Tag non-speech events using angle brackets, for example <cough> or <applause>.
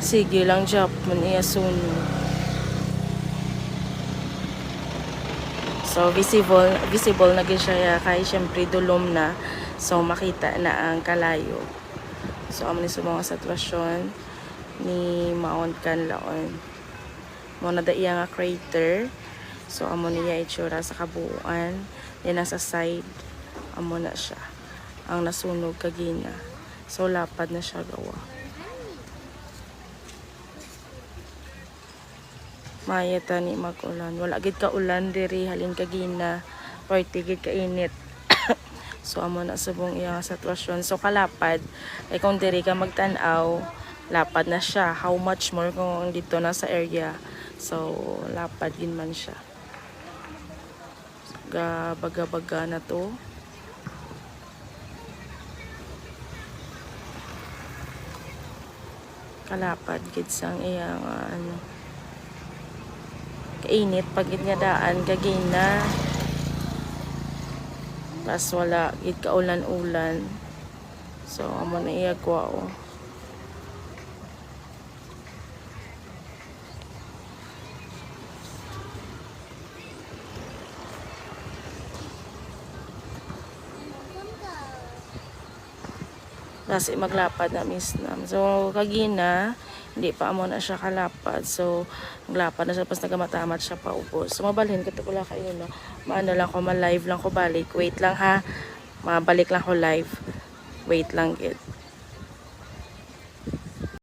sige lang Japon iya suno. So visible visible na gyud siya kay syempre dulom na. So makita na ang kalayo. So amo ni sa mga sitwasyon ni Mount Canlaon. Mo na da iya nga crater. So amo niya itsura sa kabuuan. Then sa side amo na siya. Ang nasunog kagina. So lapad na siya gawa. Maya tani magulan. Wala gid ka ulan diri halin kagina. Party gid ka init. <coughs> so amo na subong iya nga sitwasyon. So kalapad ay kung diri ka magtan-aw, lapad na siya. How much more kung dito na sa area. So lapad din man siya. Ga baga-baga na to. kalapad gid sang iya nga ano kainit pag daan kagina tas wala gid kaulan-ulan so amo na iya kwao kasi maglapad na miss nam. So, kagina, hindi pa amo na siya kalapad. So, maglapad na siya, tapos nagamatamat siya pa ubos. So, mabalhin ko, wala kayo, no? Maano lang ko, ma-live lang ko balik. Wait lang, ha? Mabalik lang ko live. Wait lang, kid.